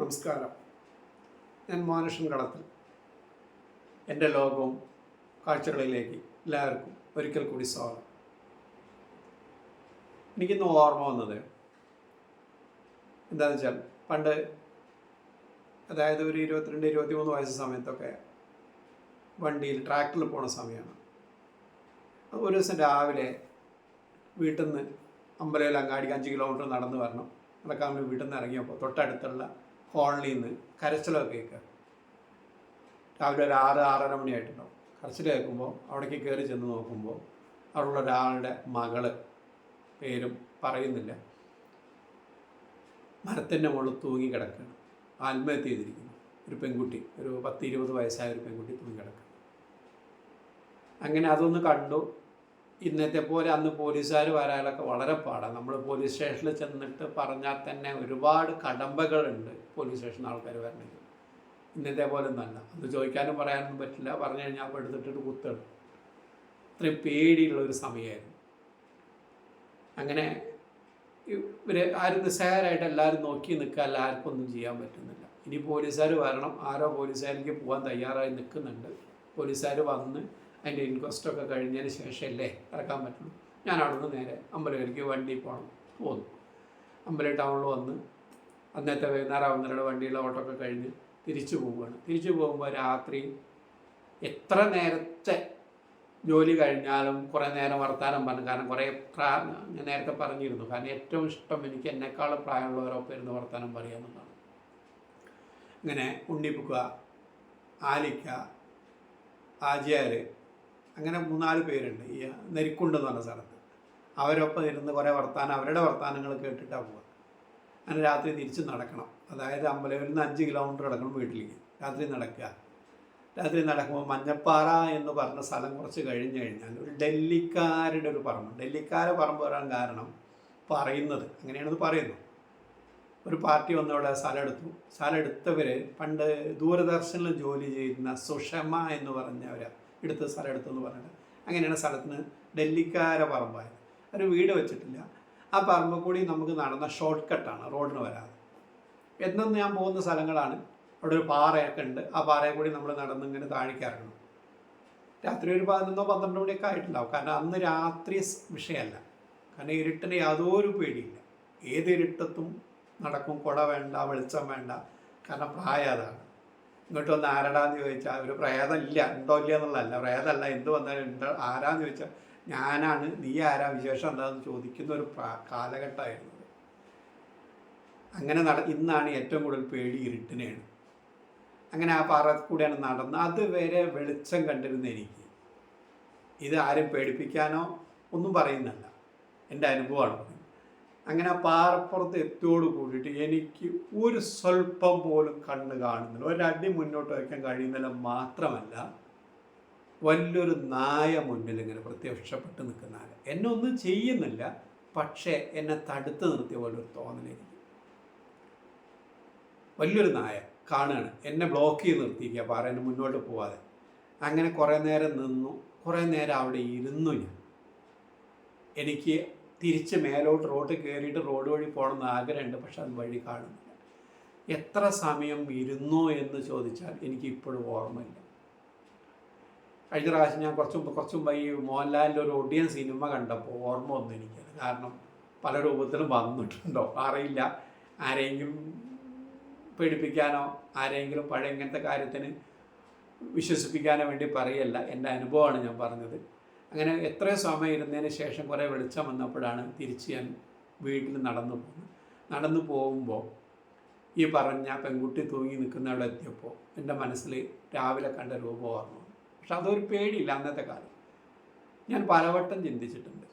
നമസ്കാരം. ഞാൻ മാനുഷൻ കളത്തിൽ. എന്റെ ലോകവും കാഴ്ചകളിലേക്ക് എല്ലാവർക്കും ഒരിക്കൽ കൂടി സ്വാഗതം. എനിക്കിന്ന് ഓർമ്മ വന്നത് എന്താണെന്ന് വെച്ചാൽ പണ്ട് അതായത് ഒരു ഇരുപത്തിരണ്ട് ഇരുപത്തി മൂന്ന് വയസ്സ് സമയത്തൊക്കെ വണ്ടിയിൽ ട്രാക്ടറിൽ പോണ സമയമാണ്. ഒരു ദിവസം രാവിലെ വീട്ടിൽ നിന്ന് അമ്പലയിൽ അങ്ങാടിക്ക് അഞ്ച് കിലോമീറ്റർ നടന്ന് വരണം. നടക്കാൻ വേണ്ടി വീട്ടിൽ നിന്ന് ഇറങ്ങിയപ്പോൾ തൊട്ടടുത്തുള്ള കോളനിയിൽ നിന്ന് കരച്ചിലൊക്കെ കേൾക്കുക. രാവിലെ ഒരു ആറ് ആറര മണിയായിട്ടുണ്ടാവും. കരച്ചിൽ കേൾക്കുമ്പോൾ അവിടേക്ക് കയറി ചെന്ന് നോക്കുമ്പോൾ അവിടെയുള്ള ഒരാളുടെ മകൾ പേരും പറയുന്നില്ല. മരത്തിന്റെ മുകളിൽ തൂങ്ങി കിടക്കുകയാണ്. ആത്മഹത്യ ചെയ്തിരിക്കുന്നു. ഒരു പെൺകുട്ടി ഒരു പത്ത് ഇരുപത് വയസ്സായ ഒരു പെൺകുട്ടി തൂങ്ങി കിടക്കുക അങ്ങനെ അതൊന്ന് കണ്ടു. ഇന്നത്തെ പോലെ അന്ന് പോലീസുകാർ വരാനൊക്കെ വളരെ പാടാണ്. നമ്മൾ പോലീസ് സ്റ്റേഷനിൽ ചെന്നിട്ട് പറഞ്ഞാൽ തന്നെ ഒരുപാട് കടമ്പകളുണ്ട് പോലീസ് സ്റ്റേഷൻ ആൾക്കാർ വരണമെങ്കിൽ. ഇന്നത്തെ പോലെ ഒന്നല്ല. അത് ചോദിക്കാനും പറയാനൊന്നും പറ്റില്ല. പറഞ്ഞു കഴിഞ്ഞാൽ അപ്പോൾ എടുത്തിട്ട് കുത്തണം. അത്രയും പേടിയുള്ള ഒരു സമയമായിരുന്നു. അങ്ങനെ ഇവർ ആരും നിസ്സഹായരായിട്ട് എല്ലാവരും നോക്കി നിൽക്കുക ആർക്കൊന്നും ഒന്നും ചെയ്യാൻ പറ്റുന്നില്ല. ഇനി പോലീസുകാർ വരണം. ആരോ പോലീസുകാരിലേക്ക് പോകാൻ തയ്യാറായി നിൽക്കുന്നുണ്ട്. പോലീസുകാർ വന്ന് അതിന്റെ ഇൻക്വസ്റ്റൊക്കെ കഴിഞ്ഞതിന് ശേഷമല്ലേ ഇറക്കാൻ പറ്റുള്ളൂ. ഞാൻ അവിടെ നിന്ന് നേരെ അമ്പലകരിക്ക് വണ്ടി പോകണം പോന്നു. അമ്പലം ടൗണിൽ വന്ന് അന്നത്തെ വൈകുന്നേരം ആവുന്നവരുടെ വണ്ടിയുള്ള ഓട്ടമൊക്കെ കഴിഞ്ഞ് തിരിച്ചു പോവുകയാണ്. തിരിച്ചു പോകുമ്പോൾ രാത്രി എത്ര നേരത്തെ ജോലി കഴിഞ്ഞാലും കുറേ നേരം വർത്താനം പറഞ്ഞു. കാരണം കുറേ പ്രാ ഞാൻ നേരത്തെ പറഞ്ഞിരുന്നു. കാരണം ഏറ്റവും ഇഷ്ടം എനിക്ക് എന്നെക്കാളും പ്രായമുള്ളവരൊപ്പം ഇരുന്ന് വർത്താനം പറയാമെന്നാണ് ഇങ്ങനെ ഉണ്ണിപ്പുക്ക ആലിക്ക ആചാര് അങ്ങനെ മൂന്നാൽ പേരുണ്ട്. ഈ നെരിക്കുണ്ട് എന്ന് പറഞ്ഞ സ്ഥലത്ത്. അവരൊപ്പം ഇരുന്ന് കുറേ വർത്താനം അവരുടെ വർത്താനങ്ങൾ കേട്ടിട്ടാണ് പോവുക അങ്ങനെ രാത്രി തിരിച്ച് നടക്കണം. അതായത് അമ്പലവിൽ നിന്ന് അഞ്ച് കിലോമീറ്റർ നടക്കണം വീട്ടിലേക്ക്. രാത്രി നടക്കുക. രാത്രി നടക്കുമ്പോൾ മഞ്ഞപ്പാറ എന്ന് പറഞ്ഞ സ്ഥലം കുറച്ച് കഴിഞ്ഞ് കഴിഞ്ഞാൽ ഒരു ഡൽഹിക്കാരുടെ ഒരു പറമ്പ്. ഡൽഹിക്കാരെ പറമ്പ് വരാൻ കാരണം പറയുന്നത് അങ്ങനെയാണത് പറയുന്നത് ഒരു പാർട്ടി വന്ന് അവിടെ സ്ഥലം എടുത്തു സ്ഥലം എടുത്തവർ പണ്ട് ദൂരദർശനിൽ ജോലി ചെയ്യുന്ന സുഷമ എന്ന് പറഞ്ഞവർ എടുത്ത് സ്ഥലം എടുത്തെന്ന് പറഞ്ഞിട്ട് അങ്ങനെയാണ് സ്ഥലത്തിന് ഡൽഹിക്കാരെ പറമ്പായത് ഒരു വീട് വെച്ചിട്ടില്ല. ആ പറമ്പ് കൂടി നമുക്ക് നടന്ന ഷോർട്ട് കട്ടാണ് റോഡിന് വരാതെ. എന്നും ഞാൻ പോകുന്ന സ്ഥലങ്ങളാണ്. അവിടെ ഒരു പാറയൊക്കെ ഉണ്ട്. ആ പാറയെ കൂടി നമ്മൾ നടന്ന് ഇങ്ങനെ താഴേക്ക് ഇറങ്ങണം. രാത്രി ഒരു പതിനൊന്നോ പന്ത്രണ്ടോ മണിയൊക്കെ ആയിട്ടുണ്ടാവും. കാരണം അന്ന് രാത്രി വിഷയമല്ല. കാരണം ഇരുട്ടിന് യാതൊരു പേടിയില്ല. ഏത് ഇരുട്ടത്തും നടക്കും. കുട വേണ്ട വെളിച്ചം വേണ്ട. കാരണം പ്രായം അതാണ്. ഇങ്ങോട്ട് വന്ന് ആരടാന്ന് ചോദിച്ചാൽ ഒരു പ്രേതം ഇല്ല ഉണ്ടോ ഇല്ല എന്നുള്ളതല്ല. പ്രേതമല്ല എന്ത് വന്നാലും ഉണ്ട് ആരാന്ന് ചോദിച്ചാൽ ഞാനാണ് നീ ആരാ വിശേഷം എന്താണെന്ന് ചോദിക്കുന്ന ഒരു കാലഘട്ടമായിരുന്നു. അങ്ങനെ നട ഇന്നാണ് ഏറ്റവും കൂടുതൽ പേടി ഇരുട്ടിനെയാണ്. അങ്ങനെ ആ പാറ കൂടെയാണ് നടന്ന് അതുവരെ വെളിച്ചം കണ്ടിരുന്ന എനിക്ക്. ഇത് ആരും പേടിപ്പിക്കാനോ ഒന്നും പറയുന്നില്ല എന്റെ അനുഭവമാണ്. അങ്ങനെ പാറപ്പുറത്ത് എത്തിയോട് കൂടിയിട്ട് എനിക്ക് ഒരു സ്വല്പം പോലും കണ്ണ് കാണുന്നില്ല. ഒരടി മുന്നോട്ട് വയ്ക്കാൻ കഴിയുന്നില്ല മാത്രമല്ല വലിയൊരു നായ മുന്നിൽ ഇങ്ങനെ പ്രത്യക്ഷപ്പെട്ട് നിൽക്കുന്ന ആൾ എന്നെ ഒന്നും ചെയ്യുന്നില്ല പക്ഷേ എന്നെ തടുത്ത് നിർത്തിയ പോലെ ഒരു തോന്നലെനിക്ക് വലിയൊരു നായ കാണുകയാണ്. എന്നെ ബ്ലോക്ക് ചെയ്ത് നിർത്തിയിരിക്കുക പാറ എന്നെ മുന്നോട്ട് പോവാതെ. അങ്ങനെ കുറേ നേരം നിന്നു. കുറേ നേരം അവിടെ ഇരുന്നു ഞാൻ. എനിക്ക് തിരിച്ച് മേലോട്ട് റോഡ് കയറിയിട്ട് റോഡ് വഴി പോകണമെന്ന് ആഗ്രഹമുണ്ട് പക്ഷെ അത് വഴി കാണുന്നില്ല. എത്ര സമയം ഇരുന്നോ എന്ന് ചോദിച്ചാൽ എനിക്ക് ഇപ്പോഴും ഓർമ്മയില്ല. കഴിഞ്ഞ പ്രാവശ്യം ഞാൻ കുറച്ചും കുറച്ചും മുമ്പ് ഈ മോഹൻലാലിന്റെ ഒരു ഒടിയൻ സിനിമ കണ്ടപ്പോൾ ഓർമ്മ ഒന്നും എനിക്ക് കാരണം പല രൂപത്തിലും വന്നിട്ടുണ്ടോ? അറിയില്ല. ആരെങ്കിലും പേടിപ്പിക്കാനോ ആരെങ്കിലും പഴയ ഇങ്ങനത്തെ കാര്യത്തിന് വിശ്വസിപ്പിക്കാനോ വേണ്ടി പറയല്ല. എന്റെ അനുഭവമാണ് ഞാൻ പറഞ്ഞത്. അങ്ങനെ എത്ര സമയം ഇരുന്നതിന് ശേഷം കുറേ വെളിച്ചം വന്നപ്പോഴാണ് തിരിച്ച് ഞാൻ വീട്ടിൽ നടന്നു പോകുന്നത്. നടന്നു പോകുമ്പോൾ ഈ പറഞ്ഞ പെൺകുട്ടി തൂങ്ങി നിൽക്കുന്നവിടെ എത്തിയപ്പോൾ എന്റെ മനസ്സിൽ രാവിലെ കണ്ട രൂപം ഓർമ്മ. പക്ഷെ അതൊരു പേടിയില്ല അന്നത്തെ കാലം ഞാൻ പലവട്ടം ചിന്തിച്ചിട്ടുണ്ട്.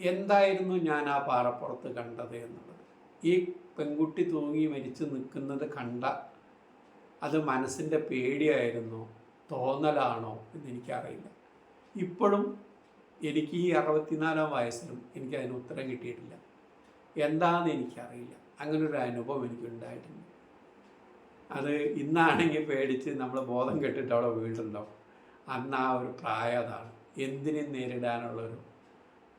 എന്തായിരുന്നു ഞാൻ ആ പാറപ്പുറത്ത് കണ്ടത് എന്നുള്ളത്? ഈ പെൺകുട്ടി തൂങ്ങി മരിച്ചു നിൽക്കുന്നത് കണ്ട അത് മനസ്സിന്റെ പേടിയായിരുന്നോ തോന്നലാണോ എന്ന് എനിക്കറിയില്ല ഇപ്പോഴും എനിക്ക് ഈ അറുപത്തിനാലാം വയസ്സിലും എനിക്ക് അതിന് ഉത്തരം കിട്ടിയിട്ടില്ല. എന്താണെന്ന് എനിക്കറിയില്ല. അങ്ങനെ ഒരു അനുഭവം എനിക്കുണ്ടായിട്ടുണ്ട് അത് ഇന്നാണെങ്കിൽ പേടിച്ച് നമ്മൾ ബോധം കെട്ടിട്ട് അവിടെ വീണ്ടുണ്ടാവും അന്ന് ആ ഒരു പ്രായം അതാണ്. എന്തിനും നേരിടാനുള്ളൊരു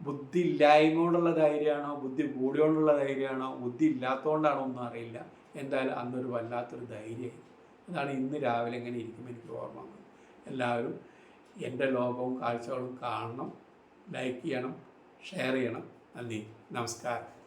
ബുദ്ധി ഇല്ലായ്മ കൊണ്ടുള്ള ധൈര്യമാണോ ബുദ്ധി കൂടിയോണ്ടുള്ള ധൈര്യമാണോ ബുദ്ധി ഇല്ലാത്തതുകൊണ്ടാണോ ഒന്നും അറിയില്ല. എന്തായാലും അന്നൊരു വല്ലാത്തൊരു ധൈര്യം അതാണ് ഇന്ന് രാവിലെ എങ്ങനെ ഇരിക്കുമ്പോൾ എനിക്ക് ഓർമ്മ എല്ലാവരും എന്റെ ലോകവും കാഴ്ചകളും കാണണം. ലൈക്ക് ചെയ്യണം. ഷെയർ ചെയ്യണം. നന്ദി. നമസ്കാരം.